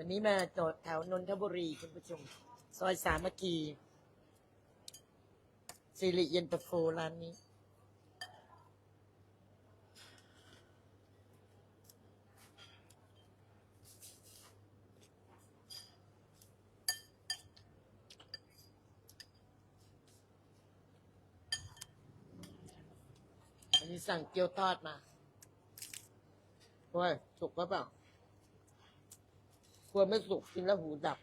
วันนี้มาจอดแถวนนทบุรีคุณผู้ชม ซอยสามัคคีสิริเย็นตาโฟร้านนี้ อันนี้สั่งเกี๊ยวทอดมา โอ้ยสุกหรือเปล่า กลัวไม่สุกกินแล้วหูดับ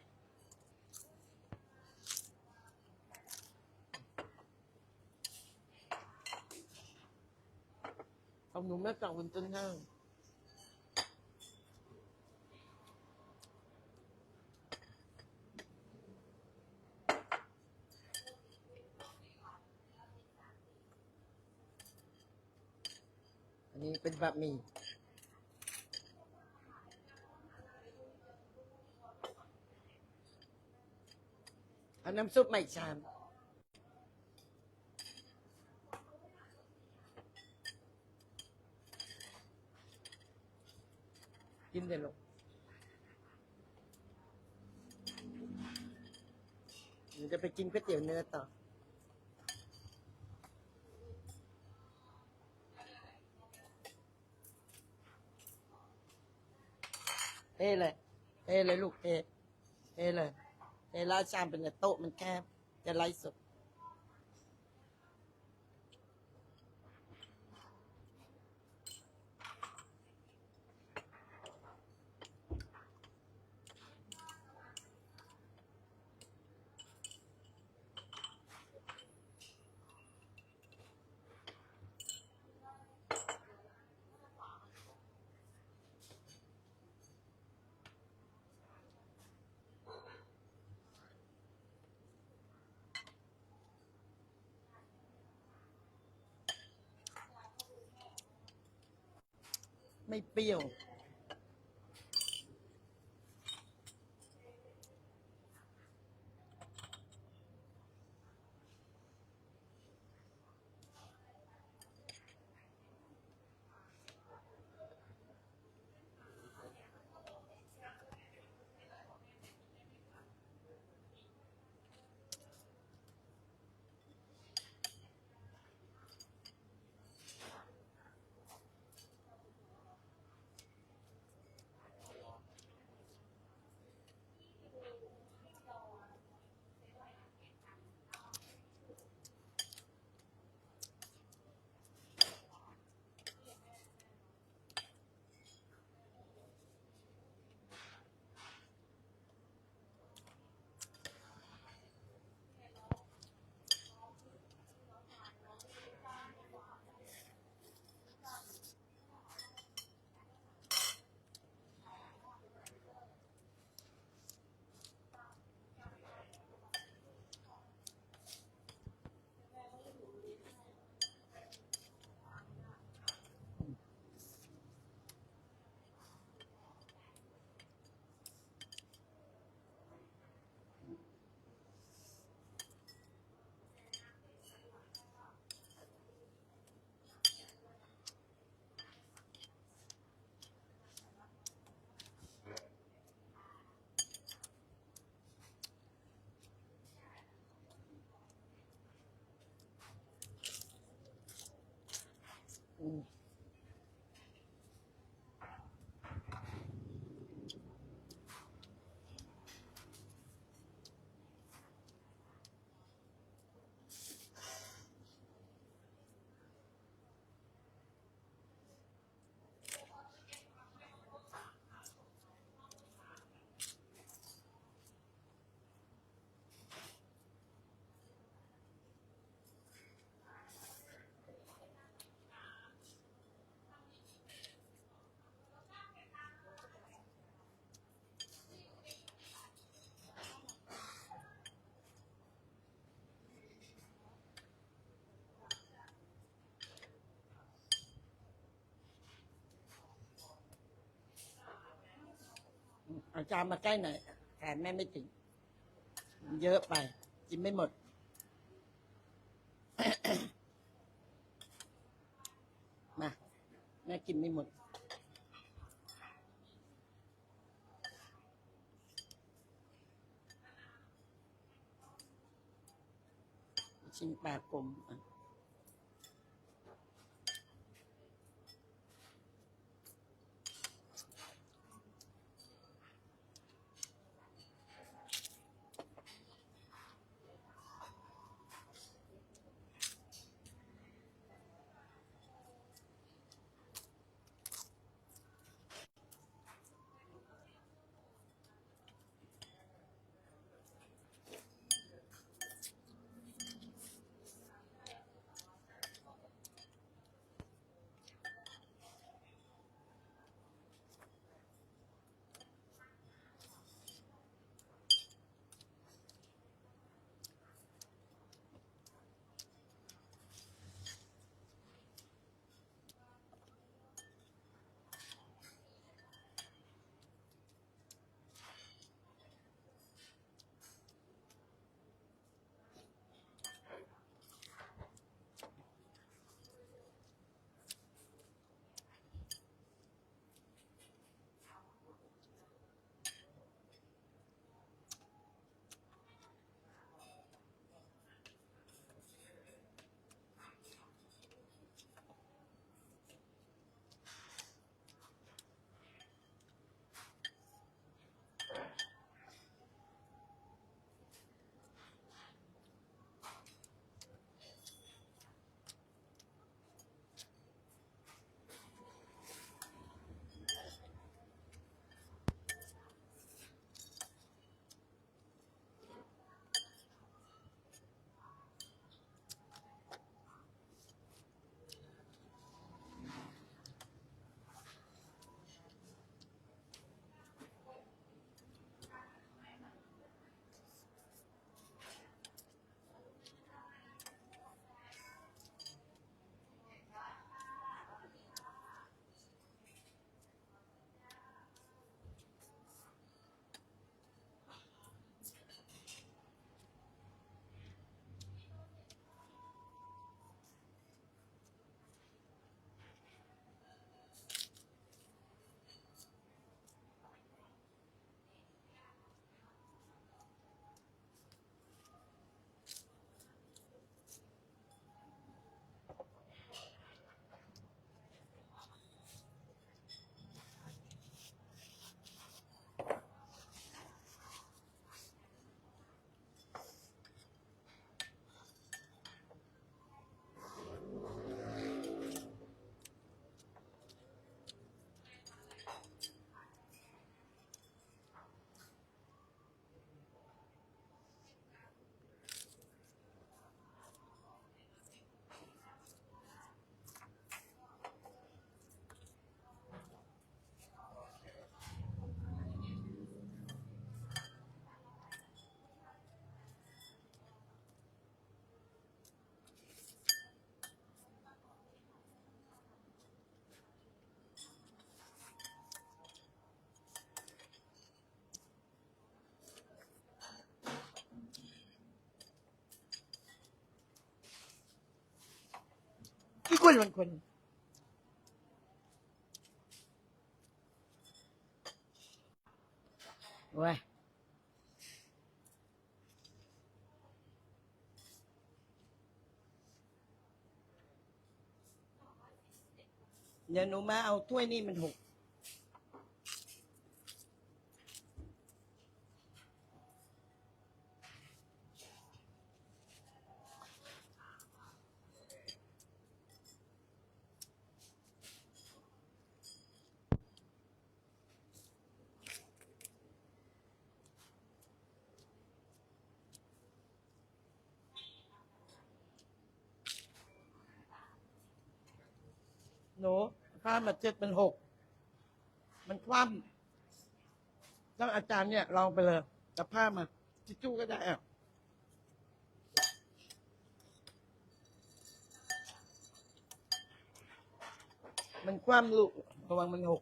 ของหนูแม่สั่งบนต้นห้างอันนี้เป็นบะหมี่เอา น้ำซุปมาอีกชาม กินเดี๋ยวลูกหนูจะไปกินก๋วยเตี๋ยวเนื้อต่อ เทเลย เทเลยลูกเทเทเลย គេឡើយចាំពីតោមិនកាបគេឡើយសុខ ไม่เปรี้ยว อื อาจานมาใกล้หน่อยแขนแม่ไม่ถึง เยอะไป กินไม่หมด มาแม่กินไม่หมดชิมปลากลมอะ กี่คนมันคนเว้ยเดี๋ยวหนูมาเอาถ้วยนี่มันหก หนูผ้ามาเจ็ดเป็นหก มันคว่ำต้องอาจารย์เนี่ยลองไปเลยกับผ้ามาจิจู้ก็ได้อะมันคว่ำลูกระวังมันหก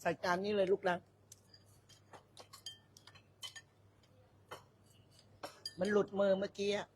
ใส่จานนี้เลยลูกนะมันหลุดมือเมื่อกี้อะ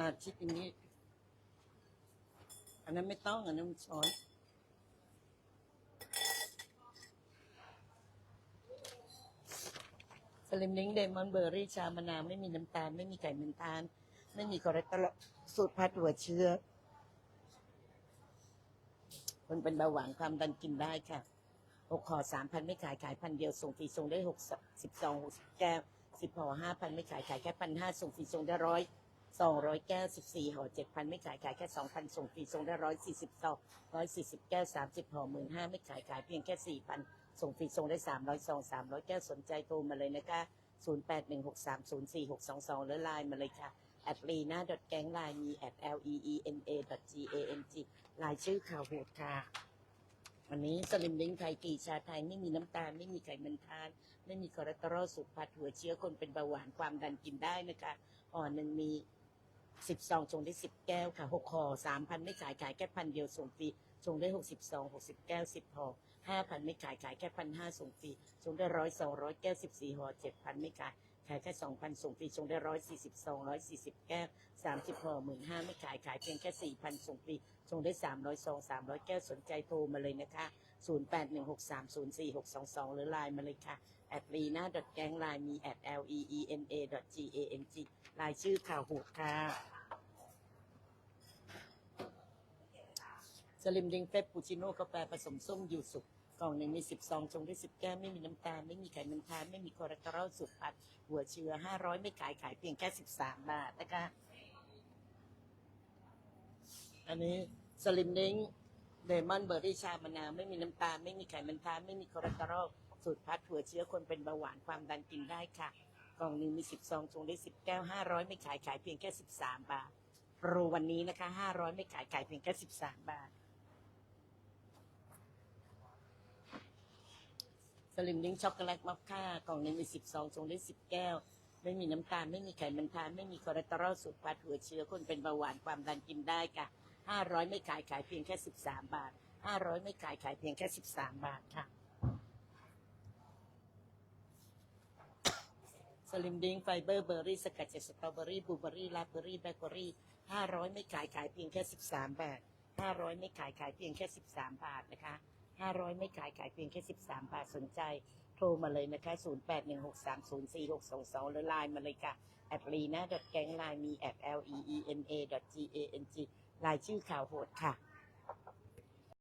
มาชิดอย่างนี้ อันนั้นไม่ต้องอันนั้นมันช้อนสลิมลิงเดมอนเบอร์รี่ชามะนาวไม่มีน้ำตาล ไม่มีไขมันทานไม่มีคอเลสเตอรอลสูตรพัดหัวเชื้อ คนเป็นเบาหวานความดันกินได้ค่ะหกห่อสามพันไม่ขายขายพันเดียวส่งฟรีส่งได้หกสิบสองหกสิบแก้วสิบห่อห้าพันไม่ขายขายแค่พันห้าส่งฟรีส่งได้ร้อย สองร้อยแก้วสิบสี่ห่อเจ็ดพันไม่ขายขายแค่สองพันส่งฟรีส่งได้ร้อยสี่สิบสองร้อยสี่สิบแก้วสามสิบห่อหมื่นห้าไม่ขายขายเพียงแค่สี่พันส่งฟรีส่งได้สามร้อยซองสามร้อยแก้วสนใจโทรมาเลยนะคะศูนย์แปดหนึ่งหกสามศูนย์สี่หกสองสองหรือไลน์มาเลยค่ะ at lena gang ไลน์มี at l e e n a g a n g ลายชื่อข่าวโหดค่ะ วันนี้สลิมลิงไทยกีชาไทยไม่มีน้ำตาล ไม่มีไขมันทาน ไม่มีคอเลสเตอรอลสูบผัดหัวเชื้อคนเป็นเบาหวานความดันกินได้นะคะห่อนหนึ่งมี สิบซองส่งได้สิบแก้วค่ะหกห่อสามพันไม่ขายขายแค่พันเดียวส่งฟรีส่งได้หกสิบซองหกสิบแก้วสิบห่อห้าพันไม่ขายขายแค่พันห้าส่งฟรีส่งได้ร้อยสองร้อยแก้วสิบสี่ห่อเจ็ดพันไม่ขายขายแค่สองพันส่งฟรีส่งได้ร้อยสี่สิบสองร้อยสี่สิบแก้วสามสิบห่อหมื่นห้าไม่ขายขายเพียงแค่สี่พันส่งฟรีส่งได้สามร้อยซองสามร้อยแก้วสนใจโทรมาเลยนะคะ 0 8 1 6 3 0 4 6 2 2 หรือไลน์มาเลยค่ะ at lena gang ไลน์มี at l e e n a g a n g ลายชื่อข่าวหูค่ะสลิมดิงเฟปปูชิโน่กาแฟผสมส้มอยู่สุกกล่องหนึ่งมีสิบซองชงได้สิบแก้ว ไม่มีน้ำตาล ไม่มีไขมันทาน ไม่มีคอเลสเตอรอลสุดพัด หัวเชื้อห้าร้อยไม่ขายขายเพียงแค่สิบสามบาทนะคะ อันนี้สลิมดิง เลมอนเบอร์รี่ชามะนาวไม่มีน้ำตาล ไม่มีไขมันทานไม่มีคอเลสเตอรอลสูตรพัดถั่วเชื้อคนเป็นเบาหวานความดันกินได้ค่ะ กล่องหนึ่งมีสิบซองชงได้สิบแก้วห้าร้อยไม่ขายขายเพียงแค่สิบสามบาทโปรวันนี้นะคะห้าร้อยไม่ขายขายเพียงแค่สิบสามบาทสลิมลิงช็อกโกแลตมอคค่ากล่องหนึ่งมีสิบซองชงได้สิบแก้ว ไม่มีน้ำตาล ไม่มีไขมันทานไม่มีคอเลสเตอรอลสูตรพัดถั่วเชื้อคนเป็นเบาหวานความดันกินได้ค่ะ ห้าร้อยไม่ขายขายเพียงแค่สิบสามบาทห้าร้อยไม่ขายขายเพียงแค่สิบสามบาทค่ะสลิมดิงไฟเบอร์เบอร์รี่สกัดจากสตรอเบอรี่บลูเบอรี่ราเบอรี่แบล็คเบอรี่ห้าร้อยไม่ขายขายเพียงแค่สิบสามบาทห้าร้อยไม่ขายขายเพียงแค่สิบสามบาทนะคะห้าร้อยไม่ขายขายเพียงแค่สิบสามบาทสนใจโทรมาเลยนะคะศูนย์แปดหนึ่งหกสามศูนย์สี่หกสองสองหรือไลน์มาเลยค่ะ at lena gang ไลน์มี at l e e n a g a n g รายชื่อข่าวโหดค่ะ